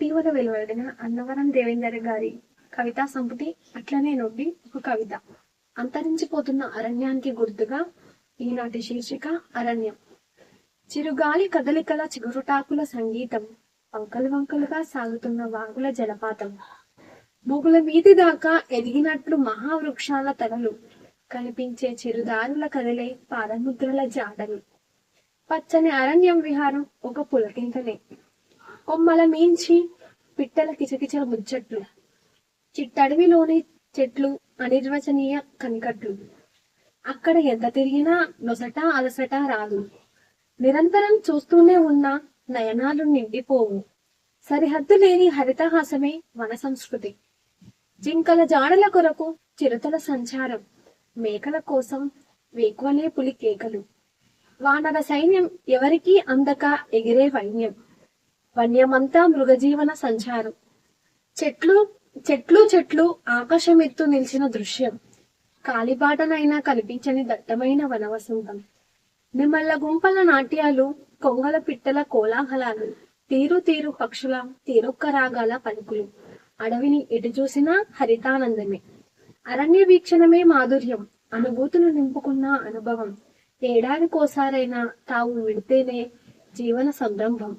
ఇటీవల వెలువడిన అన్నవరం దేవేందర్ గారి కవితా సంపుటి అట్లనే నుండి ఒక కవిత. అంతరించిపోతున్న అరణ్యానికి గుర్తుగా ఈనాటి శీర్షిక అరణ్యం. చిరుగాలి కదలికల చిగురుటాకుల సంగీతం వంకలు వంకలుగా సాగుతున్న వాగుల జలపాతం. భూగుల వీధి దాకా ఎదిగినట్లు మహావృక్షాల తలలు కనిపించే చిరుదారుల కదిలే పాదముద్రల జాడలు. పచ్చని అరణ్యం విహారం ఒక పులకింతలే కొమ్మల మీంచి పిట్టల కిచకిచల ముచ్చట్లు. చిట్టడవిలోని చెట్లు అనిర్వచనీయ కనికట్లు. అక్కడ ఎంత తిరిగినా నొసట అలసట రాదు. నిరంతరం చూస్తూనే ఉన్న నయనాలు నిండిపోవు. సరిహద్దు లేని హరితహాసమే వన సంస్కృతి. జింకల జాడల కొరకు చిరుతల సంచారం. మేకల కోసం వేకువలే పులి కేకలు. వానర సైన్యం ఎవరికీ అందక ఎగిరే వైన్యం. వన్యమంతా మృగజీవన సంచారం. చెట్లు చెట్లు చెట్లు ఆకాశమెత్తు నిలిచిన దృశ్యం. కాలిబాటనైనా కనిపించని దట్టమైన వనవసంతం. నిమ్మల్ల గుంపల నాట్యాలు కొంగల పిట్టల కోలాహలాలు తీరు తీరు పక్షుల తీరొక్క రాగాల పలుకులు. అడవిని ఎటు చూసినా హరితానందమే. అరణ్య వీక్షణమే మాధుర్యం అనుభూతులు నింపుకున్న అనుభవం. ఏడాదికోసారైనా తావు విడితేనే జీవన సంరంభం.